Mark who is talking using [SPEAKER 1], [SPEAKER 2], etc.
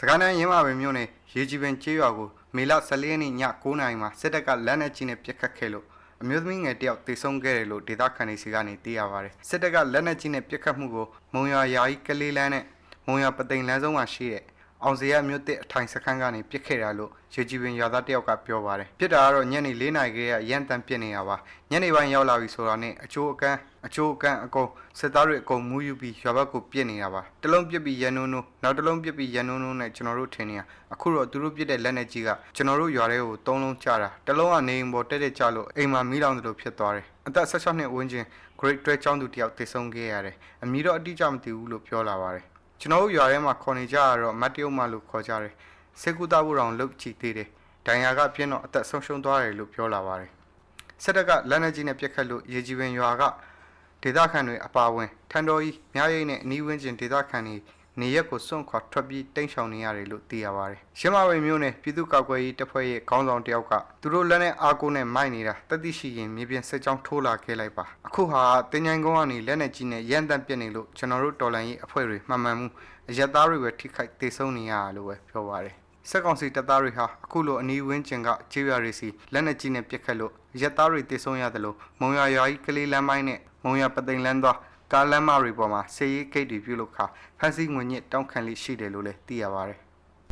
[SPEAKER 1] စကိုင်းတိုင်းရင်းမာပင်မြို့နယ်ရေကြီးပင်ကျေးရွာကိုမေလ14ရက်နေ့ည9:00နာရီမှာစစ်တပ်ကလက်နက်ကြီးနဲ့ပစ်ခတ်ခဲ့လို့အမျိုးသမီးငယ်တစ်ယောက်တေဆုံးခဲ့တယ်လို့ဒေသခံတွေစီကနေသိရပါတယ်။စစ်တပ်ကလက်နက်ကြီးနဲ့ပစ်ခတ်မှုကိုမုံရွာယာယီကလေးလန်းနဲ့မုံရွာပသိမ်လန်းဆုံးမှာရှိတဲ့ အောင်စရမြို့တစ်အထိုင်စခန်းကနေပစ်ခဲ့တာလို့ရေကြီးပင်ရွာသားတစ်ယောက်ကပြောပါတယ်။ပစ်တာကတော့ညနေ4နာရီခန့်ကရန်တန်ပစ်နေတာပါ။ညနေပိုင်းရောက်လာပြီဆိုတာနဲ့အချိုးအကန်းအချိုးအကန်းအကုန်စစ်သားတွေအကုန်မူးယူပြီးရွာဘက်ကိုပစ်နေတာပါ။တစ်လုံးပစ်ပြီးရန်နုံနုံနောက်တစ်လုံးပစ်ပြီးရန်နုံနုံနဲ့ကျွန်တော်တို့ထင်နေတာအခုတော့သူတို့ပစ်တဲ့လက်နက်ကြီးကကျွန်တော်တို့ရွာထဲကိုသုံးလုံးကျတာတစ်လုံးကနေအိမ်ပေါ်တက်တက်ကျလို့အိမ်မှာမီးလောင်သလိုဖြစ်သွားတယ်။အသက်16နှစ်ဝန်းကျင် Great တွဲကျောင်းသူတစ်ယောက်တည်ဆုံးခဲ့ရတယ်။အမီတော့အတိအကျမသိဘူးလို့ပြောလာပါတယ်။ ကျွန်တော်တို့ရွာထဲမှာခေါ်နေကြရတော့မတ်တရုံမလို့ခေါ်ကြတယ်။စေကူတာဘူးတော်လုတ်ချီသေးတယ်။ဒိုင်ယာကပြင်းတော့အသက်ဆုံးရှုံးသွားတယ်လို့ပြောလာပါတယ်။စစ်တပ်ကလက်နက်ကြီးနဲ့ပစ်ခတ်လို့ရေကြီးပင်ရွာကဒေသခံတွေအပါအဝင်ထန်တော်ကြီးမြရိတ်နဲ့အနီးဝန်းကျင်ဒေသခံတွေ နေရက်ကိုစွန့်ခွာထွက်ပြေးတိမ်းရှောင်နေရတယ်လို့သိရပါတယ်။ရှမ်းမဝေမျိုးနဲ့ပြည်သူ့ကောက်ကွယ်ရေးတပ်ဖွဲ့ရဲ့ခေါင်းဆောင်တယောက်ကသူတို့လက်နဲ့အားကိုးနဲ့မိုက်နေတာတတိရှိရင်မြေပြင်စစ်ကြောင်းထိုးလာခဲ့လိုက်ပါ။အခုဟာတင်ញိုင်ကုန်းကနေလက်နဲ့ကြီးနဲ့ရန်တန့်ပြစ်နေလို့ကျွန်တော်တို့တော်လန်ရေးအဖွဲ့တွေမှန်မှန်မှုအရက်သားတွေပဲထိခိုက်ဒေဆုံးနေရတာလို့ပဲပြောပါတယ်။စက်ကောင်စီတပ်သားတွေဟာအခုလိုအနီးဝန်းကျင်ကကျေးရွာတွေစီလက်နက်ကြီးနဲ့ပစ်ခတ်လို့ရက်သားတွေတေဆုံးရတယ်လို့မုံရွာရွာကြီးကလေးလမ်းပိုင်းနဲ့မုံရွာပသိမ်လမ်းသွား ကားလမ်းမတွေပေါ်မှာဆေးရီးဂိတ်တွေပြုလုပ်ခါဖမ်းဆီးငွေညစ်တောင်းခံလိရှိတယ်လို့လည်းသိရပါတယ်